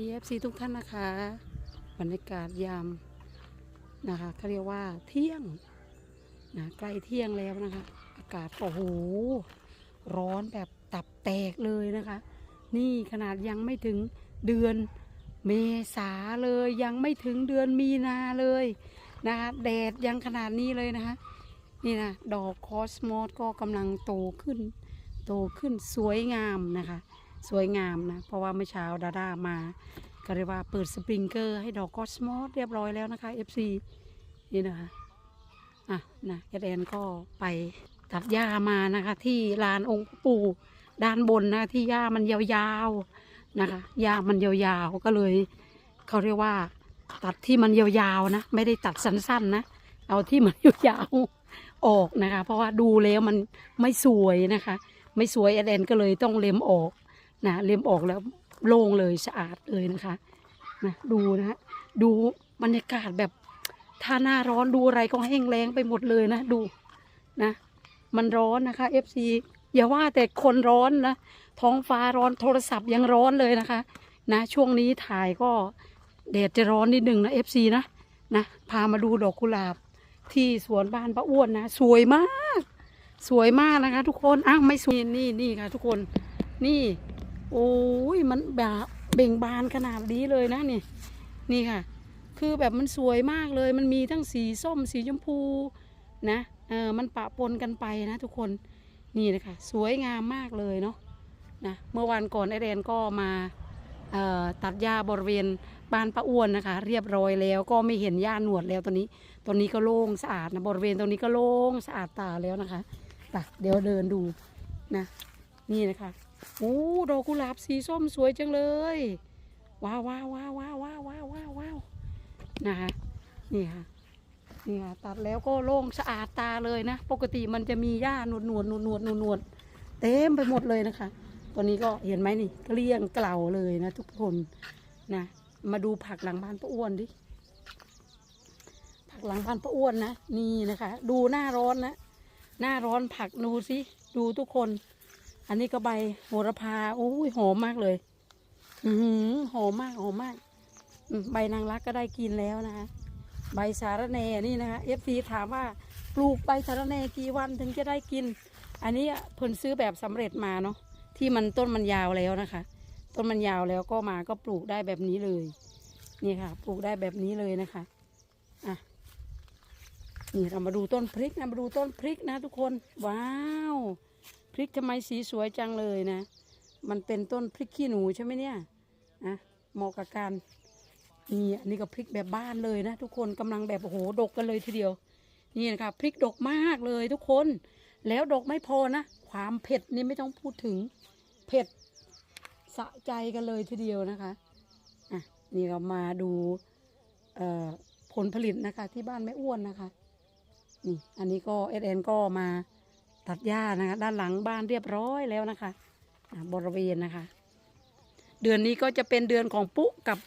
DFC ทุกท่านนะคะบรรยากาศยามนะคะเขาเรียกว่าเที่ยงนะใกล้เที่ยงแล้วนะคะ อากาศโอ้โหร้อนแบบตับแตกเลยนะคะ นี่ขนาดยังไม่ถึงเดือนเมษาเลยยังไม่ถึงเดือนมีนาเลยนะคะแดดยังขนาดนี้เลยนะคะ นี่นะดอกคอสมอสก็กำลังโตขึ้น โตขึ้นสวยงามนะคะ สวยงามนะ เพราะว่าเมื่อเช้าดาด้ามาก็เรียกว่าเปิดสปริงเกอร์ให้ดอกคอสมอสเรียบร้อยแล้วนะคะ FC นี่นะคะอะนะเอแอนก็ไปตัดหญ้ามานะคะ ที่ลานองค์ปู่ด้านบนนะที่หญ้ามันยาวๆนะคะหญ้ามันยาวๆก็เลยเขาเรียกว่า ตัดที่มันยาวๆนะ ไม่ได้ตัดสั้นๆนะเอาที่มันยาวๆออกนะคะ เพราะว่าดูแล้วมันไม่สวยนะคะ ไม่สวยแอดแอนก็เลยต้องเล็มออก นะเล็มออกแล้วโล่งเลยสะอาดเลยนะคะนะดูนะฮะดูบรรยากาศแบบถ้าหน้าร้อนดูอะไรก็แห้งแล้งไปหมดเลยนะดูนะ มันร้อนนะคะ FC อย่าว่าแต่คนร้อนนะท้องฟ้าร้อนโทรศัพท์ยังร้อนเลยนะคะ นะ ช่วงนี้ถ่ายก็แดดจะร้อนนิดหนึ่งนะ FC นะนะพามาดูดอกกุหลาบที่สวนบ้านป้าอ้วนนะ สวยมาก สวยมากนะคะ ทุกคนอ้าวไม่สวยนี่นี่ค่ะ ทุกคนนี่ โอ้ยมันแบบเบ่งบานขนาดนี้เลยนะนี่นี่ค่ะ คือแบบมันสวยมากเลย มันมีทั้งสีส้มสีชมพูนะเออมันปะปนกันไปนะทุกคนนี่นะคะสวยงามมากเลยเนาะนะเมื่อวันก่อนไอแดนก็มาตัดหญ้าบริเวณบ้านป้าอ้วนนะคะ เรียบร้อยแล้วก็ไม่เห็นหญ้าหนวดแล้วตอนนี้ตอนนี้ก็โล่งสะอาดนะบริเวณตรงนี้ก็โล่งสะอาดตาแล้วนะคะไปเดี๋ยวเดินดูนะ นี่นะคะโอ้ดอกกุหลาบสีส้มสวยจังเลย ว้าวว้าวว้าวว้าวว้าวว้าวว้าวนะคะนี่ค่ะนี่ค่ะตัดแล้วก็โล่งสะอาดตาเลยนะ ปกติมันจะมีหญ้าหนวดหนวดหนวดหนวดหนวดนวดเต็มไปหมดเลยนะคะตันนี้ก็เห็นไหมนี่เกลี้ยงเกล่าเลยนะทุกคนนะ มาดูผักหลังบ้านป้าอ้วนดิผักหลังบ้านป้าอ้วนนะนี่นะคะ ดูหน้าร้อนนะหน้าร้อนผักดูสิดูทุกคน อันนี้ก็ใบโหระพาโอ้ยหอมมากเลยอือหือหอมมากหอมมาก ใบนางรักก็ได้กินแล้วนะคะใบสาระแหน่นี่นะคะเอฟซีถามว่าปลูกใบสาระแหน่กี่วันถึงจะได้กิน อันนี้เพิ่นซื้อแบบสำเร็จมาเนาะที่มันต้นมันยาวแล้วนะคะ ต้นมันยาวแล้วก็มาก็ปลูกได้แบบนี้เลย นี่ค่ะ ปลูกได้แบบนี้เลยนะคะอะนี่เรามาดูต้นพริกนะมาดูต้นพริกนะทุกคน ว้าว พริกทำไมสีสวยจังเลยนะ มันเป็นต้นพริกขี้หนูใช่ไหมเนี่ยนะเหมาะกับการนี่อันนี้ก็พริกแบบบ้านเลยนะ ทุกคนกำลังแบบโอ้โหดกกันเลยทีเดียว นี่นะคะพริกดกมากเลยทุกคน แล้วดกไม่พอนะ ความเผ็ดนี่ไม่ต้องพูดถึงเผ็ดสะใจกันเลยทีเดียวนะคะอะนี่เรามาดูผลผลิตนะคะ ที่บ้านแม่อ้วนนะคะนี่อันนี้ก็เอเอ็นก็มา ตัดหญ้านะคะ ด้านหลังบ้านเรียบร้อยแล้วนะคะบริเวณนะคะ เดือนนี้ก็จะเป็นเดือนของปุ๊กับ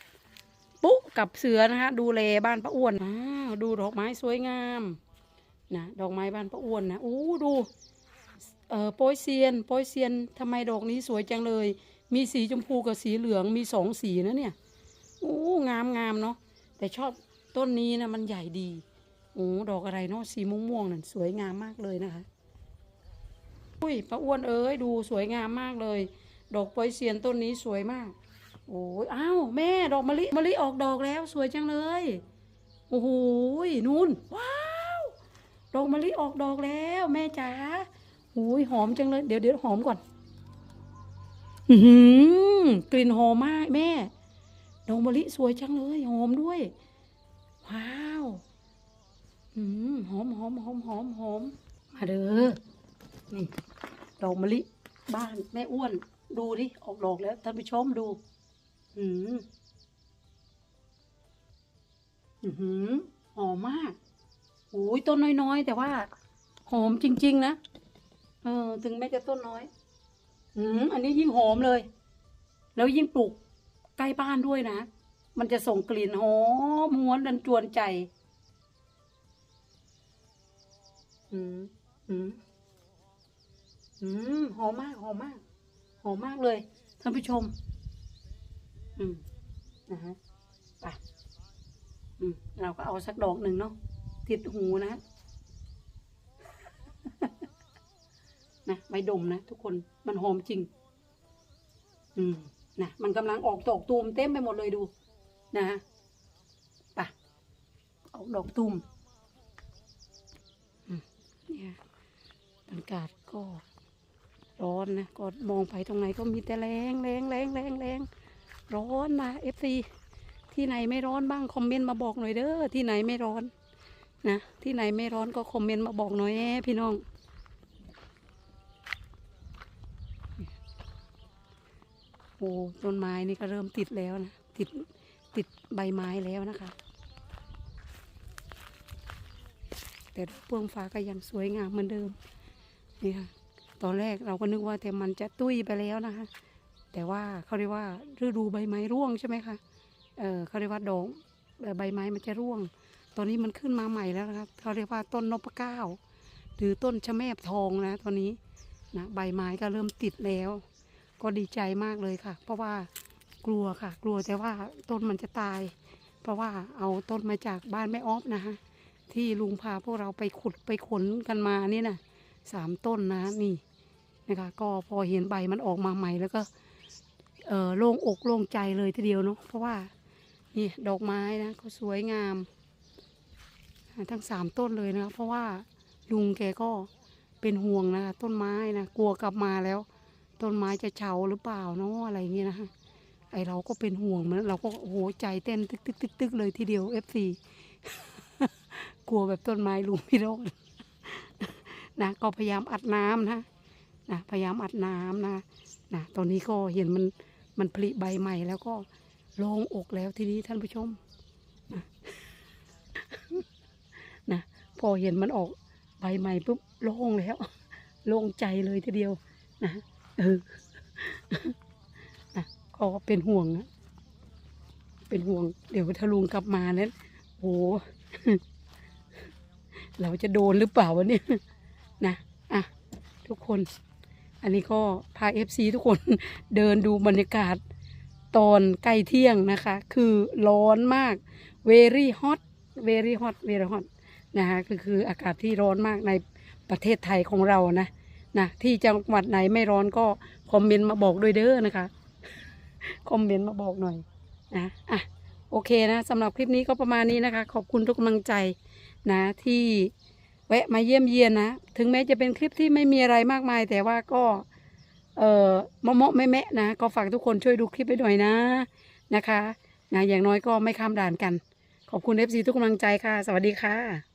ปุ๊กับเสือนะคะ ดูแลบ้านป้าอ้วนอ้าวดูดอกไม้สวยงามนะดอกไม้บ้านป้าอ้วนนะอู้ดูเอ่อโปยเซียนโปยเซียนทำไมดอกนี้สวยจังเลย มีสีชมพูกับสีเหลืองมีสองสีนะเนี่ยอู้งามงามเนาะแต่ชอบต้นนี้นะมันใหญ่ดีโอ้ดอกอะไรเนาะสีม่วงๆนั่นสวยงามมากเลยนะคะ อุ้ยป้าอ้วนเอ้ยดูสวยงามมากเลย ดอกโปยเซียนต้นนี้สวยมาก โอ้ยอ้าวแม่ดอกมะลิมะลิออกดอกแล้วสวยจังเลยโอ้โหนู่นว้าวดอกมะลิออกดอกแล้ว แม่จ๋าโอ้ยหอมจังเลย เดี๋ยวเดี๋ยวหอมก่อน อือหือกลิ่นหอมมากแม่ดอกมะลิสวยจังเลย หอมด้วย ว้าว อืมหอมหอมหอมหอมหอมมาเด้อ นี่ ดอกมะลิ บ้านแม่อ้วน ดูดิ ออกดอกแล้วท่านผู้ชมดู อืมอือหือหอมมากโอ้ยต้นน้อยๆ แต่ว่า หอมจริง ๆ นะ เออ ถึงแม้จะต้นน้อย อืมอันนี้ยิ่งหอมเลย แล้วยิ่งปลูกใกล้บ้านด้วยนะ มันจะส่งกลิ่นหอมหวนดันจวนใจ อืม อืม อืมหอมมากหอมมากหอมมากเลยท่านผู้ชม อืมนะฮะไปอืมเราก็เอาสักดอกหนึ่งเนาะติดหูนะนะใบดมนะทุกคนมันหอมจริง อืมนะมันกำลังออกดอกตูมเต็มไปหมดเลยดู นะฮะไปออกดอกตูมอืมเนี่ยบรรยากาศก็ ร้อนนะก็มองไปตรงไหนก็มีแต่แรงแรงแรงแรงแรงร้อนนะเอฟซีที่ไหนไม่ร้อนบ้างคอมเมนต์มาบอกหน่อยเด้อที่ไหนไม่ร้อนนะที่ไหนไม่ร้อนก็คอมเมนต์มาบอกหน่อยแพี่น้องโอ้ต้นไม้นี่ก็เริ่มติดแล้วนะติดติดใบไม้แล้วนะคะ แต่ดอกเฟื่องฟ้าก็ยังสวยงามเหมือนเดิมนี่ค่ะ ตอนแรกเราก็นึกว่าแต่มันจะตุ้ยไปแล้วนะคะ แต่ว่าเขาเรียกว่าฤดูใบไม้ร่วงใช่ไหมคะเออเขาเรียกว่าดอกใบไม้มันจะร่วง ตอนนี้มันขึ้นมาใหม่แล้วนะครับเขาเรียกว่าต้นนพเก้าหรือต้นชะแมบทองนะตอนนี้นะใบไม้ก็เริ่มติดแล้ว ก็ดีใจมากเลยค่ะ เพราะว่ากลัวค่ะ กลัวแต่ว่าต้นมันจะตาย เพราะว่าเอาต้นมาจากบ้านแม่ออฟนะคะที่ลุงพาพวกเราไปขุดไปขนกันมานี่นะสามต้นนะนี่ นะคะ ก็พอเห็นใบมันออกมาใหม่แล้วก็เออโล่งอกโล่งใจเลยทีเดียวเนาะเพราะว่านี่ดอกไม้นะก็สวยงาม ทั้งสามต้นเลยนะเพราะว่าลุงแกก็เป็นห่วงนะคะต้นไม้นะกลัวกลับมาแล้ว ต้นไม้จะเฉาหรือเปล่าเนาะอะไรเงี้ยนะคะไอเราก็เป็นห่วงมันเราก็โอ้โหใจเต้นตึกตึกตึกตึกเลยทีเดียวเอฟซีกลัวแบบต้นไม้ลุงพี่รอดนะก็พยายามอัดน้ำนะ นะพยายามอัดน้ำนะนะตอนนี้ก็เห็นมันมันผลิใบใหม่แล้วก็โล่งอกแล้วทีนี้ท่านผู้ชมนะนะพอเห็นมันออกใบใหม่ปุ๊บโล่งแล้วโล่งใจเลยทีเดียวนะเออนะก็เป็นห่วงนะเป็นห่วง เดี๋ยวถ้าลุงกลับมาเนี่ยโอ้เราจะโดนหรือเปล่าวะเนี่ยนะ อะ ทุกคน อันนี้ก็พาเอฟซีทุกคนเดินดูบรรยากาศตอนใกล้เที่ยงนะคะ คือร้อนมาก very hot very hot very hot นะคะก็คืออากาศที่ร้อนมากในประเทศไทยของเรานะนะที่จังหวัดไหนไม่ร้อนก็คอมเมนต์มาบอกด้วยเด้อนะคะคอมเมนต์มาบอกหน่อยนะอะโอเคนะสำหรับคลิปนี้ก็ประมาณนี้นะคะ ขอบคุณทุกกำลังใจนะที่ แวะมาเยี่ยมเยียนนะ ถึงแม้จะเป็นคลิปที่ไม่มีอะไรมากมาย แต่ว่าก็ เออมะมาะๆแม่แม่นะ ก็ฝากทุกคนช่วยดูคลิปไปหน่อยนะนะคะนะอย่างน้อยก็ไม่ข้ามด่านกัน ขอบคุณเอฟซีทุกกำลังใจค่ะ สวัสดีค่ะ